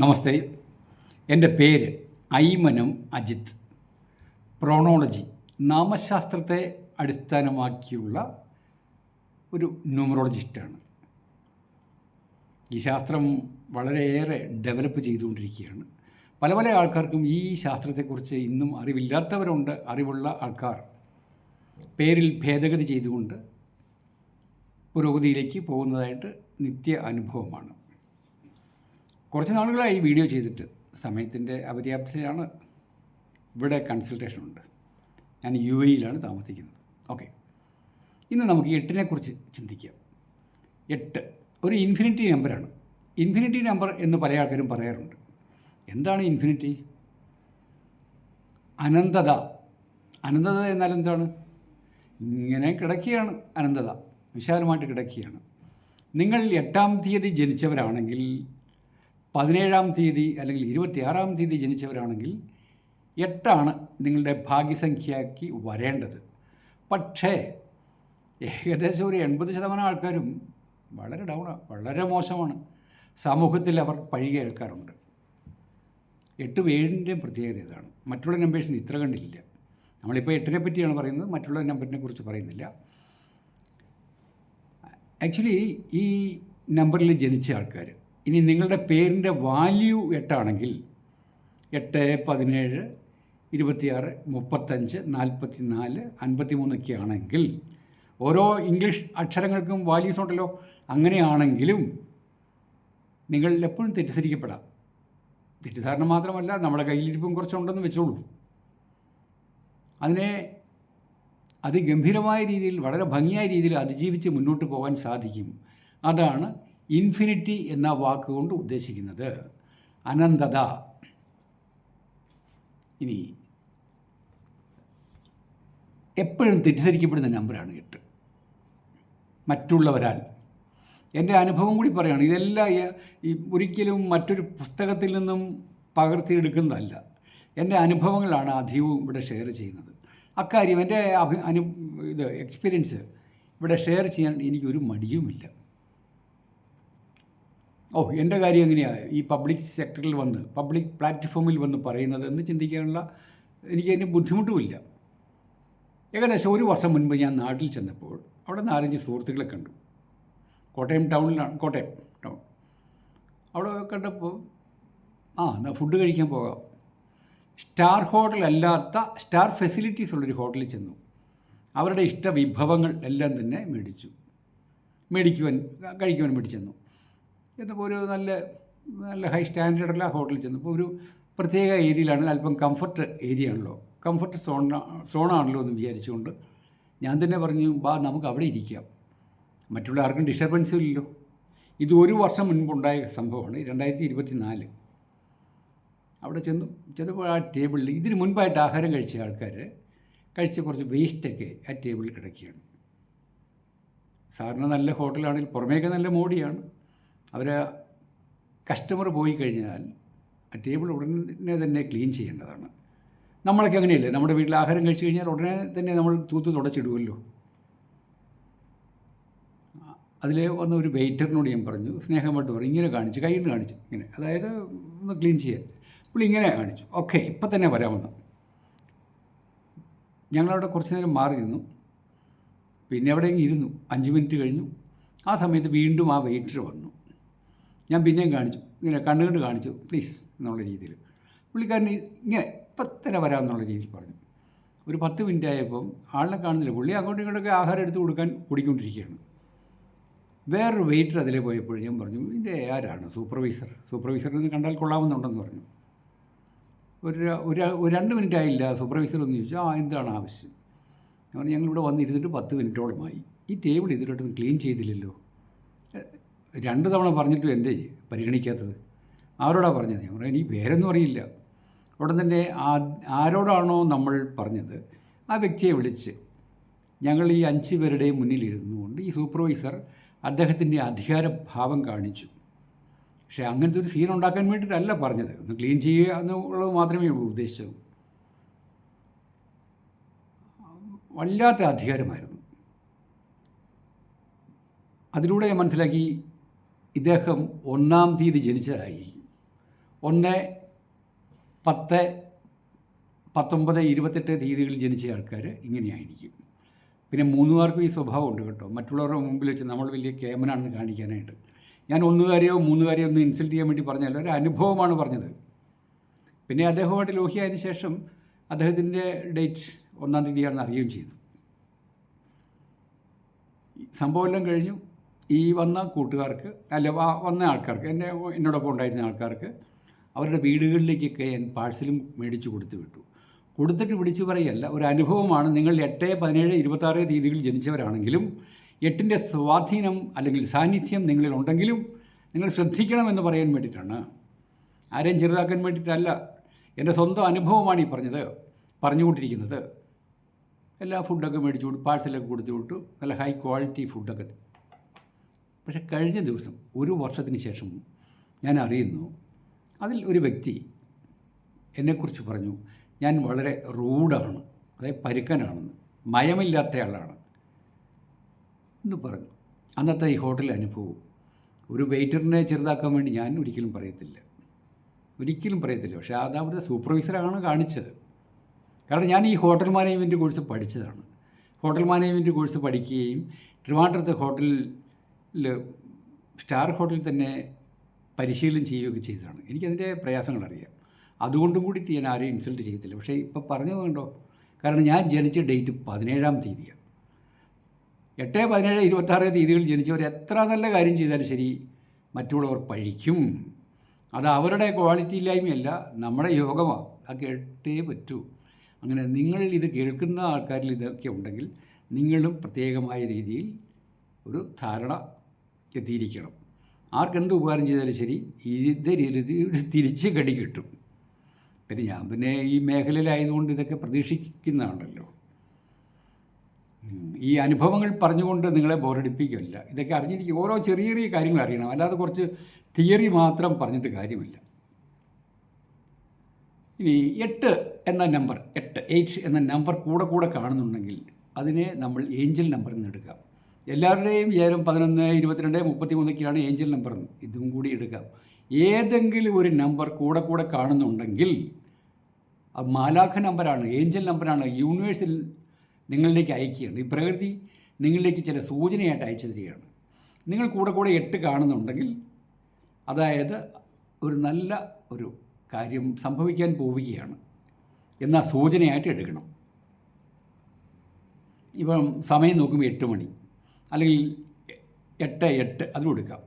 നമസ്തേ. എന്റെ പേര് ഐമനം അജിത്ത് പ്രോണോളജി നാമശാസ്ത്രത്തെ അടിസ്ഥാനമാക്കിയുള്ള ഒരു ന്യൂമറോളജിസ്റ്റാണ് ഈ ശാസ്ത്രം വളരെയേറെ ഡെവലപ്പ് ചെയ്തുകൊണ്ടിരിക്കുകയാണ്. പല പല ആൾക്കാർക്കും ഈ ശാസ്ത്രത്തെക്കുറിച്ച് ഇന്നും അറിവില്ലാത്തവരുണ്ട്. അറിവുള്ള ആൾക്കാർ പേരിൽ ഭേദഗതി ചെയ്തുകൊണ്ട് പുരോഗതിയിലേക്ക് പോകുന്നതായിട്ട് നിത്യ അനുഭവമാണ്. കുറച്ച് നാളുകളായി വീഡിയോ ചെയ്തിട്ട് സമയത്തിന്റെ അപര്യാപ്തതയാണ് ഇവിടെ കൺസൾട്ടേഷൻ ഉണ്ട്. ഞാൻ യു എയിലാണ് താമസിക്കുന്നത്. ഓക്കെ ഇന്ന് നമുക്ക് എട്ടിനെക്കുറിച്ച് ചിന്തിക്കാം. എട്ട്. ഒരു ഇൻഫിനിറ്റി നമ്പറാണ് ഇൻഫിനിറ്റി നമ്പർ എന്ന് പല ആൾക്കാരും പറയാറുണ്ട്. എന്താണ് ഇൻഫിനിറ്റി അനന്തത. അനന്തത എന്നാൽ എന്താണ്? ഇങ്ങനെ കിടക്കുകയാണ് അനന്തത. വിശാലമായിട്ട് കിടക്കുകയാണ്. നിങ്ങൾ എട്ടാം തീയതി ജനിച്ചവരാണെങ്കിൽ പതിനേഴാം തീയതി അല്ലെങ്കിൽ ഇരുപത്തിയാറാം തീയതി ജനിച്ചവരാണെങ്കിൽ എട്ടാണ് നിങ്ങളുടെ ഭാഗ്യസംഖ്യയാക്കി വരേണ്ടത്. പക്ഷേ ഏകദേശം ഒരു എൺപത് ശതമാനം ആൾക്കാരും വളരെ ഡൗണാണ് വളരെ മോശമാണ്. സമൂഹത്തിൽ അവർ പഴി കേൾക്കാറുണ്ട്. എട്ട് ഏഴിന്റെയും പ്രത്യേകത ഇതാണ്. മറ്റുള്ള നമ്പേഴ്സിന് ഇത്ര കണ്ടില്ല നമ്മളിപ്പോൾ എട്ടിനെ പറ്റിയാണ് പറയുന്നത്. മറ്റുള്ള നമ്പറിനെ കുറിച്ച് പറയുന്നില്ല. ആക്ച്വലി ഈ നമ്പറിൽ ജനിച്ച ആൾക്കാർ ഇനി നിങ്ങളുടെ പേരിന്റെ വാല്യൂ എട്ടാണെങ്കിൽ എട്ട് പതിനേഴ് ഇരുപത്തിയാറ് മുപ്പത്തഞ്ച് നാൽപ്പത്തി നാല് അൻപത്തി മൂന്നൊക്കെ ആണെങ്കിൽ ഓരോ ഇംഗ്ലീഷ് അക്ഷരങ്ങൾക്കും വാല്യൂസ് ഉണ്ടല്ലോ. അങ്ങനെയാണെങ്കിലും നിങ്ങൾ എപ്പോഴും തെറ്റിദ്ധരിക്കപ്പെടാം. തെറ്റിദ്ധാരണ മാത്രമല്ല നമ്മുടെ കയ്യിലിരിപ്പും കുറച്ചുണ്ടെന്ന് വെച്ചോളൂ. അതിനെ അതിഗംഭീരമായ രീതിയിൽ വളരെ ഭംഗിയായ രീതിയിൽ അതിജീവിച്ച് മുന്നോട്ട് പോകാൻ സാധിക്കും. അതാണ് ഇൻഫിനിറ്റി എന്ന വാക്കുകൊണ്ട് ഉദ്ദേശിക്കുന്നത് അനന്തത. ഇനി എപ്പോഴും തെറ്റിദ്ധരിക്കപ്പെടുന്ന നമ്പറാണ് എട്ട്. മറ്റുള്ളവരാൽ. എന്റെ അനുഭവം കൂടി പറയുകയാണ് ഇതെല്ലാം ഈ ഒരിക്കലും മറ്റൊരു പുസ്തകത്തിൽ നിന്നും പകർത്തിയെടുക്കുന്നതല്ല. എന്റെ അനുഭവങ്ങളാണ് അധികവും ഇവിടെ ഷെയർ ചെയ്യുന്നത്. അക്കാര്യം എന്റെ അഭി അനു ഇത് എക്സ്പീരിയൻസ് ഇവിടെ ഷെയർ ചെയ്യാൻ എനിക്കൊരു മടിയുമില്ല. ഓ എന്റെ കാര്യം എങ്ങനെയാണ് ഈ പബ്ലിക് സെക്ടറിൽ വന്ന് പബ്ലിക് പ്ലാറ്റ്ഫോമിൽ വന്ന് പറയുന്നത് എന്ന് ചിന്തിക്കാനുള്ള എനിക്ക് അതിന് ബുദ്ധിമുട്ടുമില്ല. ഏകദേശം ഒരു വർഷം മുൻപ് ഞാൻ നാട്ടിൽ ചെന്നപ്പോൾ അവിടെ നാലഞ്ച് സുഹൃത്തുക്കളെ കണ്ടു. കോട്ടയം ടൗണിലാണ് കോട്ടയം ടൗൺ. അവിടെ കണ്ടപ്പോൾ ആ എന്നാൽ ഫുഡ് കഴിക്കാൻ പോകാം. സ്റ്റാർ ഹോട്ടൽ അല്ലാത്ത സ്റ്റാർ ഫെസിലിറ്റീസ് ഉള്ളൊരു ഹോട്ടലിൽ ചെന്നു. അവരുടെ ഇഷ്ട വിഭവങ്ങൾ എല്ലാം തന്നെ മേടിച്ചു. മേടിക്കുവാൻ കഴിക്കുവാൻ വേണ്ടി ചെന്നു എന്നപ്പോൾ ഒരു നല്ല നല്ല ഹൈ സ്റ്റാൻഡേർഡുള്ള ഹോട്ടലിൽ ചെന്നപ്പോൾ ഒരു പ്രത്യേക ഏരിയയിലാണ് അല്പം കംഫർട്ട് ഏരിയ ആണല്ലോ. കംഫർട്ട് സോൺ സോണാണല്ലോ എന്ന് വിചാരിച്ചുകൊണ്ട് ഞാൻ തന്നെ പറഞ്ഞു ബാ നമുക്ക് അവിടെ ഇരിക്കാം. മറ്റുള്ള ആർക്കും ഡിസ്റ്റർബൻസ് ഇല്ലല്ലോ. ഇത് ഒരു വർഷം മുൻപുണ്ടായ സംഭവമാണ് രണ്ടായിരത്തി ഇരുപത്തി നാല് അവിടെ ചെന്നു ചെന്നപ്പോൾ ആ ടേബിളിൽ ഇതിന് മുൻപായിട്ട് ആഹാരം കഴിച്ച ആൾക്കാർ കഴിച്ച കുറച്ച് വേസ്റ്റൊക്കെ ആ ടേബിളിൽ കിടക്കുകയാണ്. സാറിന് നല്ല ഹോട്ടലാണെങ്കിൽ പുറമേക്ക് നല്ല മോടിയാണ്. അവർ കസ്റ്റമർ പോയി കഴിഞ്ഞാൽ ആ ടേബിൾ ഉടനെ തന്നെ ക്ലീൻ ചെയ്യേണ്ടതാണ്. നമ്മളൊക്കെ അങ്ങനെയല്ലേ? നമ്മുടെ വീട്ടിൽ ആഹാരം കഴിച്ചു കഴിഞ്ഞാൽ ഉടനെ തന്നെ നമ്മൾ തൂത്ത് തുടച്ചിടുമല്ലോ അതിൽ വന്ന ഒരു വെയിറ്ററിനോട് ഞാൻ പറഞ്ഞു സ്നേഹമായിട്ട് പറഞ്ഞു ഇങ്ങനെ കാണിച്ചു കയ്യിൽ നിന്ന് കാണിച്ചു ഇങ്ങനെ അതായത് ഒന്ന് ക്ലീൻ ചെയ്യാൻ. പുള്ളി ഇങ്ങനെ കാണിച്ചു ഓക്കെ ഇപ്പം തന്നെ വരാമെന്ന് ഞങ്ങളവിടെ കുറച്ച് നേരം മാറി നിന്നു. പിന്നെ അവിടെ ഇരുന്നു. അഞ്ച് മിനിറ്റ് കഴിഞ്ഞു. ആ സമയത്ത് വീണ്ടും ആ വെയിറ്റർ വന്നു. ഞാൻ പിന്നെയും കാണിച്ചു. ഇങ്ങനെ കണ്ടുകൊണ്ട് കാണിച്ചു. പ്ലീസ് എന്നുള്ള രീതിയിൽ. പുള്ളിക്കാരൻ ഇങ്ങനെ ഇപ്പം തന്നെ വരാമെന്നുള്ള രീതിയിൽ പറഞ്ഞു. ഒരു പത്ത് മിനിറ്റ് ആയപ്പം ആളിനെ കാണുന്നില്ല. പുള്ളി അങ്ങോട്ടും ഇങ്ങോട്ടൊക്കെ ആഹാരം എടുത്ത് കൊടുക്കാൻ ഓടിക്കൊണ്ടിരിക്കുകയാണ്. വേറൊരു വെയിറ്റർ അതിലേ പോയപ്പോൾ ഞാൻ പറഞ്ഞു ഇതിന്റെ ആരാണ്? സൂപ്പർവൈസർ സൂപ്പർവൈസറിന് കണ്ടാൽ കൊള്ളാമെന്നുണ്ടെന്ന് പറഞ്ഞു. ഒരു ഒരു ഒരു രണ്ട് മിനിറ്റ് ആയില്ല. സൂപ്പർവൈസർ ഒന്ന് ചോദിച്ചു ആ എന്താണ് ആവശ്യം? ഞാൻ പറഞ്ഞു ഞങ്ങളിവിടെ വന്നിരുന്നിട്ട് പത്ത് മിനിറ്റോളമായി. ഈ ടേബിൾ ഇതിലോട്ടൊന്നും ക്ലീൻ ചെയ്തില്ലല്ലോ. രണ്ട് തവണ പറഞ്ഞിട്ടും എന്തേ പരിഗണിക്കാത്തത്? ആരോടാ പറഞ്ഞത്? ഞാൻ പറയാം ഈ പേരൊന്നും അറിയില്ല. ഉടൻ തന്നെ ആ ആരോടാണോ നമ്മൾ പറഞ്ഞത് ആ വ്യക്തിയെ വിളിച്ച് ഞങ്ങൾ ഈ അഞ്ച് പേരുടെയും മുന്നിലിരുന്നു കൊണ്ട് ഈ സൂപ്പർവൈസർ അദ്ദേഹത്തിന്റെ അധികാരഭാവം കാണിച്ചു. പക്ഷേ അങ്ങനത്തെ ഒരു സീൻ ഉണ്ടാക്കാൻ വേണ്ടിയിട്ടല്ല പറഞ്ഞത്. ഒന്ന് ക്ലീൻ ചെയ്യുക എന്നുള്ളത് മാത്രമേ ഉള്ളൂ ഉദ്ദേശിച്ചത്. വല്ലാത്ത അധികാരമായിരുന്നു. അതിലൂടെ മനസ്സിലാക്കി ഇദ്ദേഹം ഒന്നാം തീയതി ജനിച്ചതായി ഒന്ന് പത്ത് പത്തൊമ്പത് ഇരുപത്തെട്ട് തീയതികളിൽ ജനിച്ച ആൾക്കാർ ഇങ്ങനെയായിരിക്കും. പിന്നെ മൂന്നുകാർക്കും ഈ സ്വഭാവം ഉണ്ട് കേട്ടോ. മറ്റുള്ളവരുടെ മുമ്പിൽ വെച്ച് നമ്മൾ വലിയ കേമനാണെന്ന് കാണിക്കാനായിട്ട്. ഞാൻ ഒന്നുകാരെയോ മൂന്നുകാരെയോ ഒന്നും ഇൻസൾട്ട് ചെയ്യാൻ വേണ്ടി പറഞ്ഞല്ല ഒരു അനുഭവമാണ് പറഞ്ഞത്. പിന്നെ അദ്ദേഹവുമായിട്ട് ലോഹിയായതിനു ശേഷം അദ്ദേഹത്തിന്റെ ഡേറ്റ് ഒന്നാം തീയതിയാണെന്ന് അറിയുകയും ചെയ്തു. സംഭവമെല്ലാം കഴിഞ്ഞു. ഈ വന്ന കൂട്ടുകാർക്ക് അല്ല വന്ന ആൾക്കാർക്ക് എന്റെ എന്നോടൊപ്പം ഉണ്ടായിരുന്ന ആൾക്കാർക്ക് അവരുടെ വീടുകളിലേക്കൊക്കെ ഞാൻ പാഴ്സലും മേടിച്ചു കൊടുത്തു വിട്ടു. കൊടുത്തിട്ട് വിളിച്ചു പറയല്ല ഒരു അനുഭവമാണ്. നിങ്ങൾ എട്ട് പതിനേഴ് ഇരുപത്താറ് തീയതികളിൽ ജനിച്ചവരാണെങ്കിലും എട്ടിന്റെ സ്വാധീനം അല്ലെങ്കിൽ സാന്നിധ്യം നിങ്ങളിൽ ഉണ്ടെങ്കിലും നിങ്ങൾ ശ്രദ്ധിക്കണമെന്ന് പറയാൻ വേണ്ടിയിട്ടാണ്. ആരെയും ചെറുതാക്കാൻ വേണ്ടിയിട്ടല്ല. എന്റെ സ്വന്തം അനുഭവമാണ് ഈ പറഞ്ഞത് പറഞ്ഞുകൊണ്ടിരിക്കുന്നത്. എല്ലാ ഫുഡൊക്കെ മേടിച്ചു കൊടുത്തു പാഴ്സലൊക്കെ കൊടുത്തു വിട്ടു. നല്ല ഹൈ ക്വാളിറ്റി ഫുഡൊക്കെ പക്ഷേ കഴിഞ്ഞ ദിവസം ഒരു വർഷത്തിന് ശേഷം ഞാൻ അറിയുന്നു അതിൽ ഒരു വ്യക്തി എന്നെക്കുറിച്ച് പറഞ്ഞു ഞാൻ വളരെ റൂഡാണ് അതായത് പരുക്കനാണെന്ന് മയമില്ലാത്ത ആളാണ് എന്ന് പറഞ്ഞു. അന്നത്തെ ഈ ഹോട്ടൽ അനുഭവം ഒരു വെയിറ്ററിനെ ചെറുതാക്കാൻ വേണ്ടി ഞാൻ ഒരിക്കലും പറയത്തില്ല. ഒരിക്കലും പറയത്തില്ല പക്ഷേ അത് അവിടുത്തെ സൂപ്പർവൈസറാണ് കാണിച്ചത്. കാരണം ഞാൻ ഈ ഹോട്ടൽ മാനേജ്മെന്റ് കോഴ്സ് പഠിച്ചതാണ്. ഹോട്ടൽ മാനേജ്മെന്റ് കോഴ്സ് പഠിക്കുകയും ട്രിവാൻഡ്രത്തെ ഹോട്ടലിൽ സ്റ്റാർ ഹോട്ടലിൽ തന്നെ പരിശീലനം ചെയ്യുകയൊക്കെ ചെയ്തതാണ്. എനിക്കതിന്റെ പ്രയാസങ്ങൾ അറിയാം അതുകൊണ്ടും കൂടിയിട്ട് ഞാൻ ആരെയും ഇൻസൾട്ട് ചെയ്യത്തില്ല. പക്ഷേ ഇപ്പോൾ പറഞ്ഞത് കണ്ടോ? കാരണം ഞാൻ ജനിച്ച ഡേറ്റ് പതിനേഴാം തീയതിയാണ്. എട്ട് പതിനേഴ് ഇരുപത്താറ് തീയതികളിൽ ജനിച്ചവർ എത്ര നല്ല കാര്യം ചെയ്താലും ശരി മറ്റുള്ളവർ പഴിക്കും. അത് അവരുടെ ക്വാളിറ്റി ഇല്ലായ്മയല്ല നമ്മുടെ യോഗമാണ് അത് കേട്ടേ പറ്റൂ. അങ്ങനെ നിങ്ങൾ ഇത് കേൾക്കുന്ന ആൾക്കാരിൽ ഇതൊക്കെ ഉണ്ടെങ്കിൽ നിങ്ങളും പ്രത്യേകമായ രീതിയിൽ ഒരു ധാരണ എത്തിയിരിക്കണം. ആർക്കെന്ത് ഉപകാരം ചെയ്താലും ശരി ഇത് രീതി തിരിച്ച് കടി കിട്ടും. പിന്നെ ഞാൻ പിന്നെ ഈ മേഖലയിലായതുകൊണ്ട് ഇതൊക്കെ പ്രതീക്ഷിക്കുന്നതാണല്ലോ. ഈ അനുഭവങ്ങൾ പറഞ്ഞുകൊണ്ട് നിങ്ങളെ ബോറടിപ്പിക്കില്ല ഇതൊക്കെ അറിഞ്ഞിരിക്കും. ഓരോ ചെറിയ ചെറിയ കാര്യങ്ങൾ അറിയണം. അല്ലാതെ കുറച്ച് തിയറി മാത്രം പറഞ്ഞിട്ട് കാര്യമില്ല. ഇനി എട്ട് എന്ന നമ്പർ എട്ട് എയ്റ്റ് എന്ന നമ്പർ കൂടെ കൂടെ കാണുന്നുണ്ടെങ്കിൽ അതിനെ നമ്മൾ ഏഞ്ചൽ നമ്പർ എന്ന് എടുക്കാം. എല്ലാവരുടെയും വിചാരം പതിനൊന്ന് ഇരുപത്തിരണ്ട് മുപ്പത്തി മൂന്നൊക്കെയാണ് ഏഞ്ചൽ നമ്പർ ഇതും കൂടി എടുക്കാം. ഏതെങ്കിലും ഒരു നമ്പർ കൂടെ കൂടെ കാണുന്നുണ്ടെങ്കിൽ അത് മാലാഖ നമ്പറാണ് ഏഞ്ചൽ നമ്പറാണ്. യൂണിവേഴ്സിൽ നിങ്ങളിലേക്ക് അയക്കുകയാണ്. ഈ പ്രകൃതി നിങ്ങളിലേക്ക് ചില സൂചനയായിട്ട് അയച്ചു തരികയാണ്. നിങ്ങൾ കൂടെ കൂടെ എട്ട് കാണുന്നുണ്ടെങ്കിൽ അതായത് ഒരു നല്ല ഒരു കാര്യം സംഭവിക്കാൻ പോവുകയാണ് എന്ന സൂചനയായിട്ട് എടുക്കണം. ഇപ്പം സമയം നോക്കുമ്പോൾ എട്ട് മണി. അല്ലെങ്കിൽ എട്ട് എട്ട് അതും എടുക്കാം.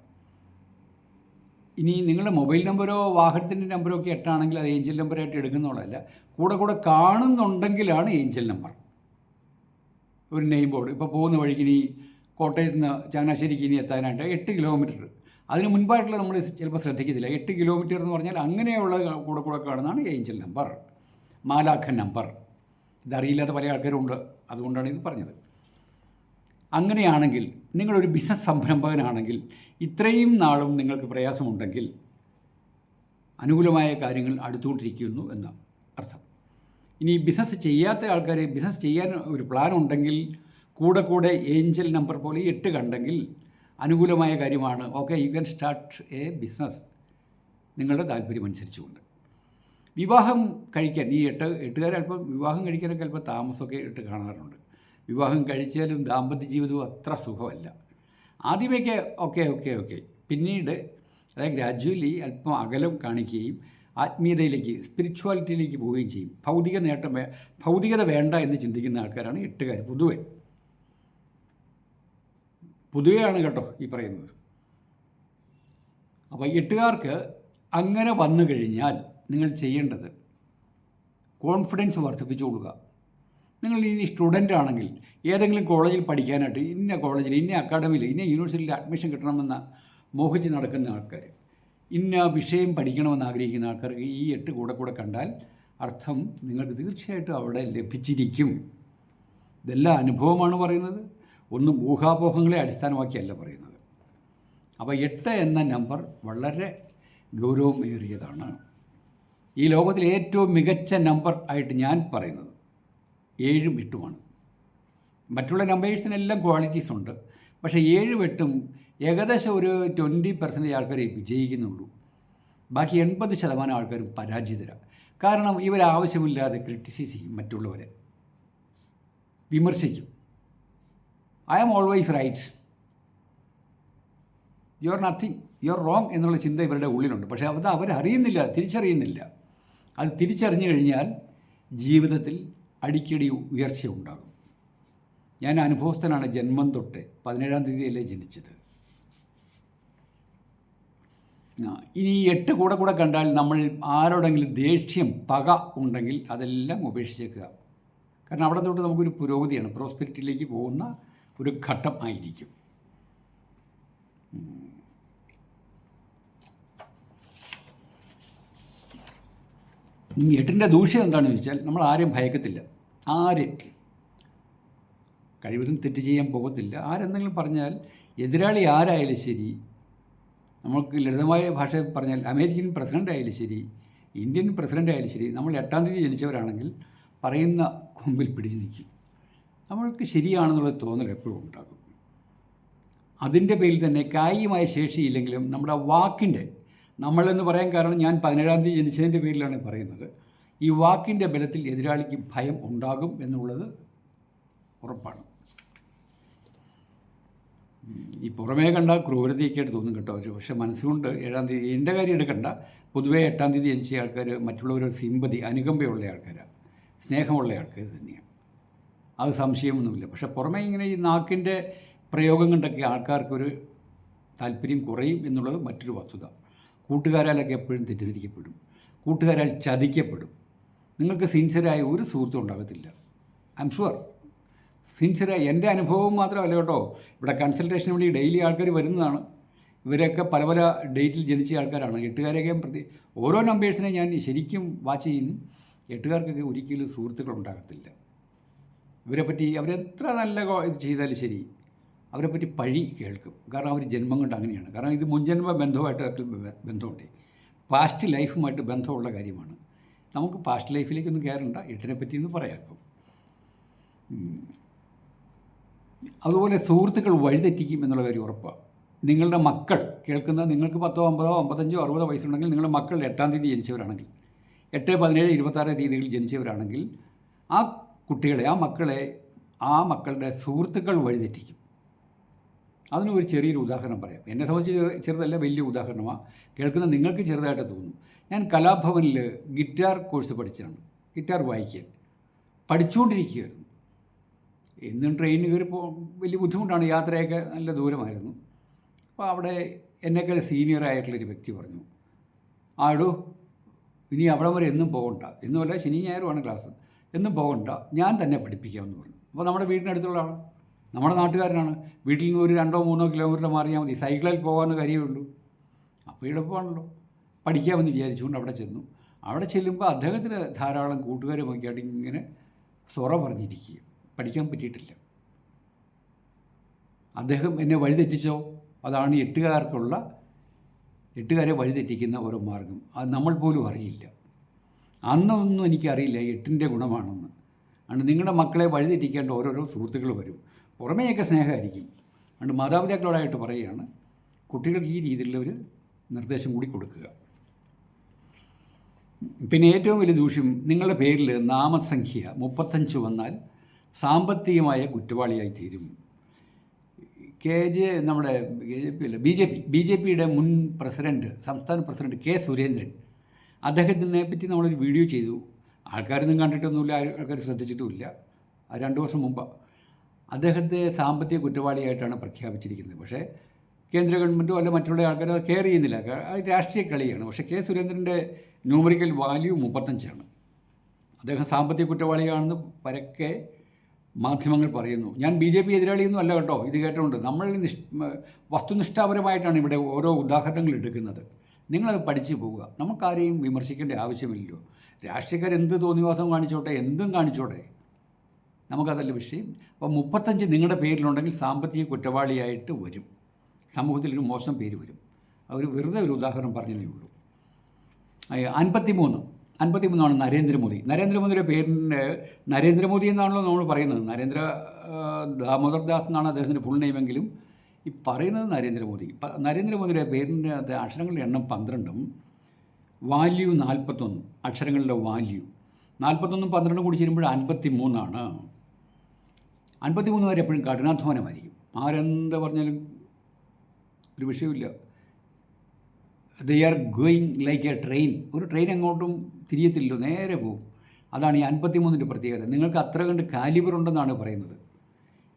ഇനി നിങ്ങളുടെ മൊബൈൽ നമ്പരോ വാഹനത്തിന്റെ നമ്പരോ ഒക്കെ എട്ടാണെങ്കിൽ അത് ഏഞ്ചൽ നമ്പറായിട്ട് എടുക്കുന്നതല്ല കൂടെ കൂടെ കാണുന്നുണ്ടെങ്കിലാണ് ഏഞ്ചൽ നമ്പർ. ഒരു നെയിം ബോർഡ്. ഇപ്പോൾ പോകുന്ന വഴിക്ക് ഇനി കോട്ടയത്ത് നിന്ന് ചങ്ങനാശ്ശേരിക്ക് ഇനി എത്താനായിട്ട് എട്ട് കിലോമീറ്റർ. അതിന് മുൻപായിട്ടുള്ള നമ്മൾ ചിലപ്പോൾ ശ്രദ്ധിക്കത്തില്ല. എട്ട് കിലോമീറ്റർ എന്ന് പറഞ്ഞാൽ അങ്ങനെയുള്ള കൂടെ കൂടെ കാണുന്നതാണ് ഏഞ്ചൽ നമ്പർ. മാലാഖൻ നമ്പർ. ഇതറിയില്ലാത്ത പല ആൾക്കാരും ഉണ്ട്. അതുകൊണ്ടാണ് ഇത് പറഞ്ഞത്. അങ്ങനെയാണെങ്കിൽ നിങ്ങളൊരു ബിസിനസ് സംരംഭകനാണെങ്കിൽ ഇത്രയും നാളും നിങ്ങൾക്ക് പ്രയാസമുണ്ടെങ്കിൽ അനുകൂലമായ കാര്യങ്ങൾ അടുത്തുകൊണ്ടിരിക്കുന്നു എന്ന അർത്ഥം. ഇനി ബിസിനസ് ചെയ്യാത്ത ആൾക്കാർ ബിസിനസ് ചെയ്യാൻ ഒരു പ്ലാൻ ഉണ്ടെങ്കിൽ കൂടെ കൂടെ ഏഞ്ചൽ നമ്പർ പോലെ എട്ട് കണ്ടെങ്കിൽ അനുകൂലമായ കാര്യമാണ്. Okay you can start a business നിങ്ങളുടെ താല്പര്യം അനുസരിച്ചുകൊണ്ട്. വിവാഹം കഴിക്കാൻ ഈ എട്ട് എട്ടുകാരൽപ്പം വിവാഹം കഴിക്കാനൊക്കെ അല്പം താമസമൊക്കെ ഇട്ട് കാണാറുണ്ട്. വിവാഹം കഴിച്ചാലും ദാമ്പത്യ ജീവിതവും അത്ര സുഖമല്ല. ആദ്യമൊക്കെ ഓക്കെ ഓക്കെ ഓക്കെ. പിന്നീട് അതായത് ഗ്രാജുവലി അല്പം അകലം കാണിക്കുകയും ആത്മീയതയിലേക്ക് സ്പിരിച്വാലിറ്റിയിലേക്ക് പോവുകയും ചെയ്യും. ഭൗതിക നേട്ടം ഭൗതികത വേണ്ട എന്ന് ചിന്തിക്കുന്ന ആൾക്കാരാണ് എട്ടുകാർ പൊതുവെ. പൊതുവെയാണ് കേട്ടോ ഈ പറയുന്നത്. അപ്പോൾ എട്ടുകാർക്ക് അങ്ങനെ വന്നു കഴിഞ്ഞാൽ നിങ്ങൾ ചെയ്യേണ്ടത് കോൺഫിഡൻസ് വർദ്ധിപ്പിച്ചുകൊള്ളുക നിങ്ങൾ ഇനി സ്റ്റുഡന്റ് ആണെങ്കിൽ ഏതെങ്കിലും കോളേജിൽ പഠിക്കാനായിട്ട് ഇന്ന കോളേജിൽ ഇന്ന അക്കാഡമിയിൽ ഇന്ന യൂണിവേഴ്സിറ്റിയിൽ അഡ്മിഷൻ കിട്ടണമെന്ന മോഹിച്ച് നടക്കുന്ന ആൾക്കാർ ഇന്ന വിഷയം പഠിക്കണമെന്ന് ആഗ്രഹിക്കുന്ന ആൾക്കാർക്ക് ഈ എട്ട് കൂടെ കൂടെ കണ്ടാൽ അർത്ഥം നിങ്ങൾക്ക് തീർച്ചയായിട്ടും അവിടെ ലഭിച്ചിരിക്കും. ഇതെല്ലാം അനുഭവമാണ് പറയുന്നത്. ഒന്നും ഊഹാപോഹങ്ങളെ അടിസ്ഥാനമാക്കിയല്ല പറയുന്നത്. അപ്പോൾ എട്ട് എന്ന നമ്പർ വളരെ ഗൗരവമേറിയതാണ്. ഈ ലോകത്തിലെ ഏറ്റവും മികച്ച നമ്പർ ആയിട്ട് ഞാൻ പറയുന്നത് ഏഴും എട്ടുമാണ്. മറ്റുള്ള നമ്പേഴ്സിനെല്ലാം ക്വാളിറ്റീസ് ഉണ്ട്. പക്ഷേ ഏഴും എട്ടും ഏകദേശം ഒരു ട്വന്റി പെർസെന്റേജ് ആൾക്കാരെ വിജയിക്കുന്നുള്ളൂ. ബാക്കി എൺപത് ശതമാനം ആൾക്കാരും പരാജിതരാണ് കാരണം ഇവരാവശ്യമില്ലാതെ ക്രിറ്റിസൈസ് ചെയ്യും മറ്റുള്ളവരെ. വിമർശിക്കും. I am always rights you are nothing you are wrong എന്നുള്ള ചിന്ത ഇവരുടെ ഉള്ളിലുണ്ട്. പക്ഷേ അത് അവരറിയുന്നില്ല തിരിച്ചറിയുന്നില്ല. അത് തിരിച്ചറിഞ്ഞു കഴിഞ്ഞാൽ ജീവിതത്തിൽ അടിക്കടി ഉയർച്ച ഉണ്ടാകും. ഞാൻ അനുഭവസ്ഥനാണ് ജന്മം തൊട്ട് പതിനേഴാം തീയതിയല്ലേ ജനിച്ചത്. ഇനി എട്ട് കൂടെ കൂടെ കണ്ടാൽ നമ്മൾ ആരോടെങ്കിലും ദേഷ്യം പക ഉണ്ടെങ്കിൽ അതെല്ലാം ഉപേക്ഷിച്ചേക്കുക. കാരണം അവിടെ തൊട്ട് നമുക്കൊരു പുരോഗതിയാണ്. പ്രോസ്പെരിറ്റിയിലേക്ക് പോകുന്ന ഒരു ഘട്ടം ആയിരിക്കും. ഈ എട്ടിന്റെ ദൂഷ്യം എന്താണെന്ന് ചോദിച്ചാൽ നമ്മൾ ആരെയും ഭയക്കത്തില്ല. ആരെയും കഴിവതും തെറ്റ് ചെയ്യാൻ പോകത്തില്ല. ആരെന്തെങ്കിലും പറഞ്ഞാൽ എതിരാളി ആരായാലും ശരി നമുക്ക് ലളിതമായ ഭാഷയിൽ പറഞ്ഞാൽ അമേരിക്കൻ പ്രസിഡന്റ് ആയാലും ശരി ഇന്ത്യൻ പ്രസിഡന്റ് ആയാലും ശരി നമ്മൾ എട്ടാം തീയതി ജനിച്ചവരാണെങ്കിൽ പറയുന്ന കൊമ്പിൽ പിടിച്ചു നിൽക്കും. നമ്മൾക്ക് ശരിയാണെന്നുള്ള തോന്നൽ എപ്പോഴും ഉണ്ടാകും. അതിന്റെ പേരിൽ തന്നെ കായികമായ ശേഷിയില്ലെങ്കിലും നമ്മുടെ വാക്കിന്റെ നമ്മളെന്ന് പറയാൻ കാരണം ഞാൻ പതിനേഴാം തീയതി ജനിച്ചതിന്റെ പേരിലാണ് പറയുന്നത്. ഈ വാക്കിന്റെ ബലത്തിൽ എതിരാളിക്ക് ഭയം ഉണ്ടാകും എന്നുള്ളത് ഉറപ്പാണ്. ഈ പുറമേ കണ്ട ക്രൂരതയൊക്കെയായിട്ട് തോന്നും കേട്ടോ. ഒരു പക്ഷേ മനസ്സുകൊണ്ട് ഏഴാം തീയതി എന്റെ കാര്യം എടുക്കണ്ട. പൊതുവേ എട്ടാം തീയതി ജനിച്ച ആൾക്കാർ മറ്റുള്ളവരുടെ സിമ്പതി അനുകമ്പയുള്ള ആൾക്കാരാണ് സ്നേഹമുള്ള ആൾക്കാർ തന്നെയാണ് അത് സംശയമൊന്നുമില്ല. പക്ഷെ പുറമേ ഇങ്ങനെ ഈ നാക്കിന്റെ പ്രയോഗം കൊണ്ടൊക്കെ ആൾക്കാർക്കൊരു താല്പര്യം കുറയും എന്നുള്ളത് മറ്റൊരു വസ്തുത. കൂട്ടുകാരാലൊക്കെ എപ്പോഴും തെറ്റിദ്ധരിക്കപ്പെടും. കൂട്ടുകാരാൽ ചതിക്കപ്പെടും. നിങ്ങൾക്ക് സിൻസിയറായ ഒരു സുഹൃത്തും ഉണ്ടാകത്തില്ല. ഐ എം ഷുവർ സിൻസിയറായി എന്റെ അനുഭവം മാത്രമല്ല കേട്ടോ. ഇവിടെ കൺസൾട്ടേഷന് വേണ്ടി ഡെയിലി ആൾക്കാർ വരുന്നതാണ്. ഇവരൊക്കെ പല പല ഡേറ്റിൽ ജനിച്ച ആൾക്കാരാണ്. എട്ടുകാരെയൊക്കെ പ്രതി ഓരോ നമ്പേഴ്സിനെ ഞാൻ ശരിക്കും വാച്ച് ചെയ്യുന്നു എട്ടുകാർക്കൊക്കെ ഒരിക്കലും സുഹൃത്തുക്കൾ ഉണ്ടാകത്തില്ല. ഇവരെ പറ്റി അവരെത്ര നല്ല ഇത് ചെയ്താലും ശരി. അവരെ പറ്റി പഴി കേൾക്കും. കാരണം അവർ ജന്മം കൊണ്ട് അങ്ങനെയാണ്. കാരണം ഇത് മുൻജന്മ ബന്ധമായിട്ട് ബന്ധമുണ്ട്. പാസ്റ്റ് ലൈഫുമായിട്ട് ബന്ധമുള്ള കാര്യമാണ്. നമുക്ക് പാസ്റ്റ് ലൈഫിലേക്കൊന്നും കയറണ്ട എട്ടിനെ പറ്റിയൊന്നും പറയാം ഇപ്പം. അതുപോലെ സുഹൃത്തുക്കൾ വഴിതെറ്റിക്കും എന്നുള്ള കാര്യം ഉറപ്പാണ് നിങ്ങളുടെ മക്കൾ കേൾക്കുന്ന നിങ്ങൾക്ക് പത്തോ അമ്പതോ അമ്പത്തഞ്ചോ അറുപതോ വയസ്സുണ്ടെങ്കിൽ നിങ്ങളുടെ മക്കൾ എട്ടാം തീയതി ജനിച്ചവരാണെങ്കിൽ എട്ട് പതിനേഴ് ഇരുപത്താറ് തീയതികളിൽ ജനിച്ചവരാണെങ്കിൽ ആ കുട്ടികളെ ആ മക്കളെ ആ മക്കളുടെ സുഹൃത്തുക്കൾ വഴിതെറ്റിക്കും. അതിനൊരു ചെറിയൊരു ഉദാഹരണം പറയാം. എന്നെ സംബന്ധിച്ച് ചെറുതല്ല വലിയ ഉദാഹരണമാണ് കേൾക്കുന്ന നിങ്ങൾക്ക് ചെറുതായിട്ട് തോന്നും. ഞാൻ കലാഭവനിൽ ഗിറ്റാർ കോഴ്സ് പഠിച്ചതാണ് ഗിറ്റാർ വായിക്കാൻ. പഠിച്ചുകൊണ്ടിരിക്കുകയായിരുന്നു. എന്നും ട്രെയിനിൽ കയറിപ്പോൾ വലിയ ബുദ്ധിമുട്ടാണ്. യാത്രയൊക്കെ നല്ല ദൂരമായിരുന്നു. അപ്പോൾ അവിടെ എന്നെക്കാൾ സീനിയർ ആയിട്ടുള്ളൊരു വ്യക്തി പറഞ്ഞു ആടോ ഇനി അവിടെ വരെ എന്നും പോകണ്ട. എന്നുമല്ല ശനി ഞായറുമാണ് ക്ലാസ്. എന്നും പോകണ്ട. ഞാൻ തന്നെ പഠിപ്പിക്കാമെന്ന് പറഞ്ഞു. അപ്പോൾ നമ്മുടെ വീടിനടുത്തുള്ള ആളാണ്. നമ്മുടെ നാട്ടുകാരനാണ്. വീട്ടിൽ നിന്ന് ഒരു രണ്ടോ മൂന്നോ കിലോമീറ്റർ മാറിയാൽ മതി. സൈക്കിളിൽ പോകാമെന്ന് കാര്യമേ ഉള്ളൂ. അപ്പോൾ എളുപ്പമാണല്ലോ പഠിക്കാമെന്ന് വിചാരിച്ചുകൊണ്ട് അവിടെ ചെന്നു. അവിടെ ചെല്ലുമ്പോൾ അദ്ദേഹത്തിന് ധാരാളം കൂട്ടുകാരുമൊക്കെ ആയിട്ട് ഇങ്ങനെ സൊറ പറഞ്ഞിരിക്കുക. പഠിക്കാൻ പറ്റിയിട്ടില്ല. അദ്ദേഹം എന്നെ വഴിതെറ്റിച്ചോ അതാണ് എട്ടുകാർക്കുള്ള എട്ടുകാരെ വഴിതെറ്റിക്കുന്ന ഓരോ മാർഗം. അത് നമ്മൾ പോലും അറിയില്ല. അന്നൊന്നും എനിക്കറിയില്ല എട്ടിന്റെ ഗുണമാണെന്ന്. അതുകൊണ്ട് നിങ്ങളുടെ മക്കളെ വഴിതെറ്റിക്കേണ്ട ഓരോരോ സുഹൃത്തുക്കൾ വരും. പുറമേയൊക്കെ സ്നേഹമായിരിക്കും. അതുകൊണ്ട് മാതാപിതാക്കളോടായിട്ട് പറയുകയാണ് കുട്ടികൾക്ക് ഈ രീതിയിലുള്ള ഒരു നിർദ്ദേശം കൂടി കൊടുക്കുക. പിന്നെ ഏറ്റവും വലിയ ദൂഷ്യം നിങ്ങളുടെ പേരിൽ നാമസംഖ്യ മുപ്പത്തഞ്ച് വന്നാൽ സാമ്പത്തികമായ കുറ്റവാളിയായി തീരും. കെ ജെ നമ്മുടെ കെ ജെ പി അല്ല B J P. B J പിയുടെ മുൻ പ്രസിഡന്റ് സംസ്ഥാന പ്രസിഡന്റ് കെ സുരേന്ദ്രൻ. അദ്ദേഹത്തിനെ പറ്റി നമ്മളൊരു വീഡിയോ ചെയ്തു. ആൾക്കാരൊന്നും കണ്ടിട്ടൊന്നുമില്ല ആൾക്കാർ ശ്രദ്ധിച്ചിട്ടുമില്ല. രണ്ട് വർഷം മുമ്പ്. അദ്ദേഹത്തെ സാമ്പത്തിക കുറ്റവാളിയായിട്ടാണ് പ്രഖ്യാപിച്ചിരിക്കുന്നത്. പക്ഷേ കേന്ദ്ര ഗവൺമെന്റോ അല്ല മറ്റുള്ള ആൾക്കാരോ കെയർ ചെയ്യുന്നില്ല. അത് രാഷ്ട്രീയ കളിയാണ്. പക്ഷേ കെ സുരേന്ദ്രന്റെ ന്യൂമറിക്കൽ വാല്യൂ മുപ്പത്തഞ്ചാണ്. അദ്ദേഹം സാമ്പത്തിക കുറ്റവാളിയാണെന്ന് പരക്കെ മാധ്യമങ്ങൾ പറയുന്നു. ഞാൻ ബി ജെ പി എതിരാളിയൊന്നും അല്ല കേട്ടോ. ഇത് കേട്ടോണ്ട് നമ്മൾ നിഷ് വസ്തുനിഷ്ഠാപരമായിട്ടാണ് ഇവിടെ ഓരോ ഉദാഹരണങ്ങൾ എടുക്കുന്നത്. നിങ്ങളത് പഠിച്ചു പോവുക. നമുക്കാരെയും വിമർശിക്കേണ്ട ആവശ്യമില്ലല്ലോ. രാഷ്ട്രീയക്കാർ എന്ത് തോന്നിവാസം കാണിച്ചോട്ടെ എന്തും കാണിച്ചോട്ടെ. നമുക്കതല്ല വിഷയം. അപ്പോൾ മുപ്പത്തഞ്ച് നിങ്ങളുടെ പേരിലുണ്ടെങ്കിൽ സാമ്പത്തിക കുറ്റവാളിയായിട്ട് വരും. സമൂഹത്തിൽ ഒരു മോശം പേര് വരും. അവർ വെറുതെ ഒരു ഉദാഹരണം പറഞ്ഞതേ ഉള്ളൂ. അൻപത്തി മൂന്ന് അൻപത്തി മൂന്നാണ് നരേന്ദ്രമോദി. നരേന്ദ്രമോദിയുടെ പേരിന്റെ നരേന്ദ്രമോദി എന്നാണല്ലോ നമ്മൾ പറയുന്നത്. നരേന്ദ്ര ദാമോദർ ദാസ് എന്നാണ് അദ്ദേഹത്തിന്റെ ഫുൾ നെയിമെങ്കിലും ഈ പറയുന്നത് നരേന്ദ്രമോദി. നരേന്ദ്രമോദിയുടെ പേരിന്റെ അക്ഷരങ്ങളുടെ എണ്ണം പന്ത്രണ്ടും വാല്യൂ നാൽപ്പത്തൊന്ന് അക്ഷരങ്ങളുടെ വാല്യൂ നാൽപ്പത്തൊന്നും പന്ത്രണ്ടും കൂടി ചേരുമ്പോൾ അൻപത്തി മൂന്നാണ് അൻപത്തി മൂന്ന് വരെ എപ്പോഴും കഠിനാധ്വാനമായിരിക്കും. ആരെന്ത് പറഞ്ഞാലും ഒരു വിഷയമില്ല they are going like a train ഒരു ട്രെയിൻ എങ്ങോട്ടും തിരിയത്തില്ലോ നേരെ പോകും. അതാണ് ഈ അൻപത്തി മൂന്നിന്റെ പ്രത്യേകത. നിങ്ങൾക്ക് അത്ര കണ്ട് കാലിബർ ഉണ്ടെന്നാണ് പറയുന്നത്.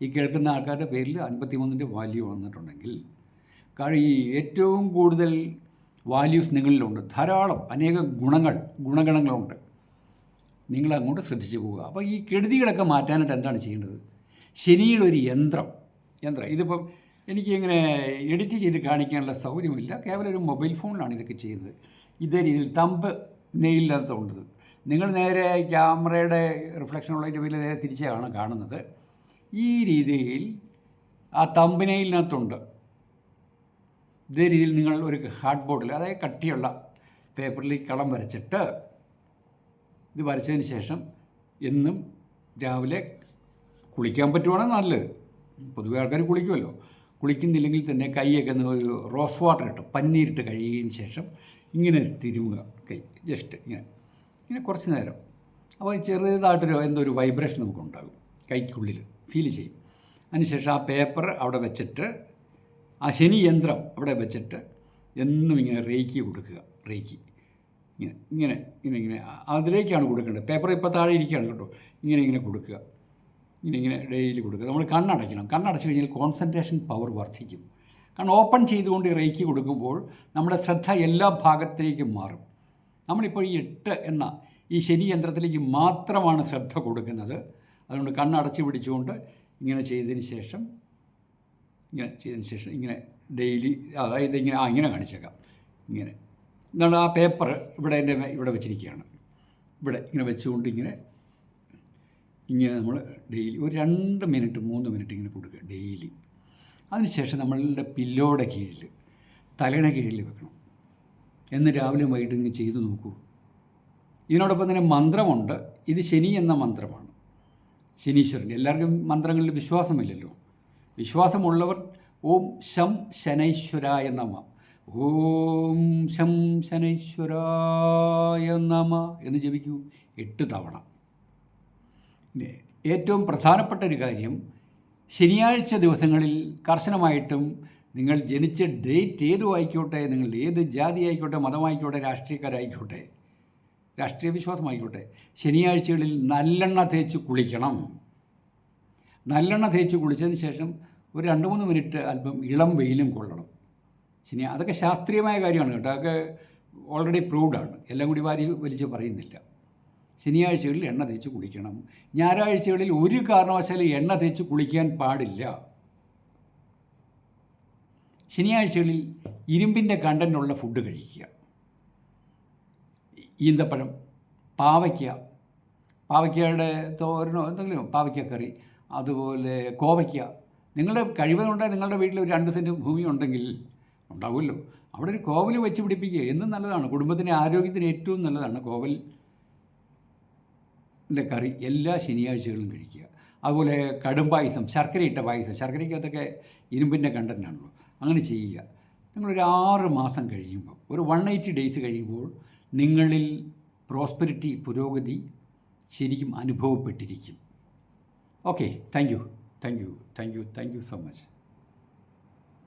ഈ കേൾക്കുന്ന ആൾക്കാരുടെ പേരിൽ അൻപത്തി മൂന്നിന്റെ വാല്യൂ വന്നിട്ടുണ്ടെങ്കിൽ ഈ ഏറ്റവും കൂടുതൽ വാല്യൂസ് നിങ്ങളിലുണ്ട്. ധാരാളം അനേകം ഗുണങ്ങൾ ഗുണഗണങ്ങളുണ്ട്. നിങ്ങൾ അങ്ങോട്ട് ശ്രദ്ധിച്ചു പോവുക. അപ്പോൾ ഈ കെടുതികളൊക്കെ മാറ്റാനായിട്ട് എന്താണ് ചെയ്യേണ്ടത്? ശനിയുടെ ഒരു യന്ത്രം. യന്ത്രം. ഇതിപ്പം എനിക്ക് ഇങ്ങനെ എഡിറ്റ് ചെയ്ത് കാണിക്കാനുള്ള സൗകര്യമില്ല. കേവലം ഒരു മൊബൈൽ ഫോണിലാണ് ഇതൊക്കെ ചെയ്യുന്നത്. ഇതേ രീതിയിൽ തമ്പ് നെയിലിനകത്തുണ്ട്. നിങ്ങൾ നേരെ ക്യാമറയുടെ റിഫ്ലക്ഷനുള്ളതിന്റെ പേരിൽ നേരെ തിരിച്ചാണ് കാണുന്നത്. ഈ രീതിയിൽ ആ തമ്പിനയിലിനകത്തുണ്ട് ഇതേ രീതിയിൽ നിങ്ങൾ ഒരു ഹാർഡ് ബോർഡിൽ അതായത് കട്ടിയുള്ള പേപ്പറിൽ കളം വരച്ചിട്ട് ഇത് വരച്ചതിന് ശേഷം എന്നും രാവിലെ കുളിക്കാൻ പറ്റുവാണെങ്കിൽ നല്ലത്. പൊതുവെ ആൾക്കാർ കുളിക്കുമല്ലോ. കുളിക്കുന്നില്ലെങ്കിൽ തന്നെ കൈയൊക്കെ ഒരു റോസ് വാട്ടർ ഇട്ട് പന്നീരിട്ട് കഴുകിയതിന് ശേഷം ഇങ്ങനെ തിരുമുക കൈ ജസ്റ്റ് ഇങ്ങനെ. ഇങ്ങനെ കുറച്ച് നേരം. അപ്പോൾ ചെറുതായിട്ടൊരു എന്തോ ഒരു വൈബ്രേഷൻ നമുക്കുണ്ടാകും. കൈക്കുള്ളിൽ ഫീൽ ചെയ്യും. അതിനുശേഷം ആ പേപ്പർ അവിടെ വെച്ചിട്ട് ആ ശനി യന്ത്രം അവിടെ വെച്ചിട്ട് എന്നും ഇങ്ങനെ റേക്കി കൊടുക്കുക. റേക്കി ഇങ്ങനെ ഇങ്ങനെ ഇങ്ങനെ ഇങ്ങനെ. അതിലേക്കാണ് കൊടുക്കേണ്ടത്. പേപ്പർ ഇപ്പോൾ താഴെ ഇരിക്കുകയാണ് കേട്ടോ. ഇങ്ങനെ ഇങ്ങനെ കൊടുക്കുക. ഇങ്ങനെ ഇങ്ങനെ ഡെയിലി കൊടുക്കുക. നമ്മൾ കണ്ണടയ്ക്കണം. കണ്ണടച്ച് കഴിഞ്ഞാൽ കോൺസെൻട്രേഷൻ പവർ വർദ്ധിക്കും. കാരണം ഓപ്പൺ ചെയ്തുകൊണ്ട് റേക്കി കൊടുക്കുമ്പോൾ നമ്മുടെ ശ്രദ്ധ എല്ലാ ഭാഗത്തേക്കും മാറും. നമ്മളിപ്പോൾ ഈ എട്ട് എന്ന ഈ ശനി യന്ത്രത്തിലേക്ക് മാത്രമാണ് ശ്രദ്ധ കൊടുക്കുന്നത്. അതുകൊണ്ട് കണ്ണടച്ച് പിടിച്ചുകൊണ്ട് ഇങ്ങനെ ചെയ്തതിന് ശേഷം ഇങ്ങനെ ചെയ്തതിന് ശേഷം ഇങ്ങനെ ഡെയിലി അതായത് ഇങ്ങനെ ആ ഇങ്ങനെ കാണിച്ചേക്കാം. ഇങ്ങനെ. എന്താണ് ആ പേപ്പർ ഇവിടെ എന്റെ ഇവിടെ വെച്ചിരിക്കുകയാണ്. ഇവിടെ ഇങ്ങനെ വെച്ചുകൊണ്ട് ഇങ്ങനെ ഇങ്ങനെ നമ്മൾ ഡെയിലി ഒരു രണ്ട് മിനിറ്റ് മൂന്ന് മിനിറ്റ് ഇങ്ങനെ കൊടുക്കുക ഡെയിലി അതിനുശേഷം നമ്മളുടെ പില്ലോയുടെ കീഴിൽ തലയുടെ കീഴിൽ വെക്കണം. എന്ന് രാവിലെ വൈകിട്ട് ഇങ്ങനെ ചെയ്തു നോക്കൂ. ഇതിനോടൊപ്പം തന്നെ മന്ത്രമുണ്ട്. ഇത് ശനി എന്ന മന്ത്രമാണ്. ശനീശ്വരൻ എല്ലാവർക്കും മന്ത്രങ്ങളിൽ വിശ്വാസമില്ലല്ലോ. വിശ്വാസമുള്ളവർ ഓം ശം ശനൈശ്വരായ നമ. ഓം ശം ശനൈശ്വരായ നമ എന്ന് ജപിക്കൂ. എട്ട് തവണ. ഏറ്റവും പ്രധാനപ്പെട്ട ഒരു കാര്യം ശനിയാഴ്ച ദിവസങ്ങളിൽ കർശനമായിട്ടും നിങ്ങൾ ജനിച്ച ഡേറ്റ് ഏതും ആയിക്കോട്ടെ നിങ്ങൾ ഏത് ജാതി ആയിക്കോട്ടെ മതമായിക്കോട്ടെ രാഷ്ട്രീയക്കാരായിക്കോട്ടെ രാഷ്ട്രീയ വിശ്വാസമായിക്കോട്ടെ ശനിയാഴ്ചകളിൽ നല്ലെണ്ണ തേച്ച് കുളിക്കണം. നല്ലെണ്ണ തേച്ച് കുളിച്ചതിന് ശേഷം ഒരു രണ്ട് മൂന്ന് മിനിറ്റ് അല്പം ഇളം വെയിലും കൊള്ളണം. ശനി അതൊക്കെ ശാസ്ത്രീയമായ കാര്യമാണ് കേട്ടോ. അതൊക്കെ ഓൾറെഡി പ്രൂവ്ഡാണ് എല്ലാം കൂടി വാരി വലിച്ച് പറയുന്നില്ല. ശനിയാഴ്ചകളിൽ എണ്ണ തേച്ച് കുളിക്കണം. ഞായറാഴ്ചകളിൽ ഒരു കാരണവശാലും എണ്ണ തേച്ച് കുളിക്കാൻ പാടില്ല. ശനിയാഴ്ചകളിൽ ഇരുമ്പിന്റെ കണ്ടന്റുള്ള ഫുഡ് കഴിക്കുക. ഈന്തപ്പഴം പാവയ്ക്ക പാവയ്ക്കയുടെ തോരനോ എന്തെങ്കിലും പാവയ്ക്കക്കറി അതുപോലെ കോവയ്ക്ക. നിങ്ങളുടെ കഴിവുകളുണ്ട് നിങ്ങളുടെ വീട്ടിൽ ഒരു രണ്ട് സെന്റ് ഭൂമി ഉണ്ടെങ്കിൽ ഉണ്ടാവുമല്ലോ. അവിടെ ഒരു കോവൽ വെച്ച് പിടിപ്പിക്കുക. എന്നും നല്ലതാണ്. കുടുംബത്തിന്റെ ആരോഗ്യത്തിന് ഏറ്റവും നല്ലതാണ് കോവൽ. കറി എല്ലാ ശനിയാഴ്ചകളും കഴിക്കുക. അതുപോലെ കടും പായസം ശർക്കരയിട്ട പായസം ശർക്കരയ്ക്കകത്തൊക്കെ ഇരുമ്പിന്റെ കണ്ടന്റാണല്ലോ അങ്ങനെ ചെയ്യുക. നിങ്ങളൊരു ആറ് മാസം കഴിയുമ്പോൾ ഒരു വൺ എയ്റ്റി ഡേയ്സ് കഴിയുമ്പോൾ നിങ്ങളിൽ പ്രോസ്പെരിറ്റി പുരോഗതി ശരിക്കും അനുഭവപ്പെട്ടിരിക്കും. Okay thank you thank you thank you thank you so much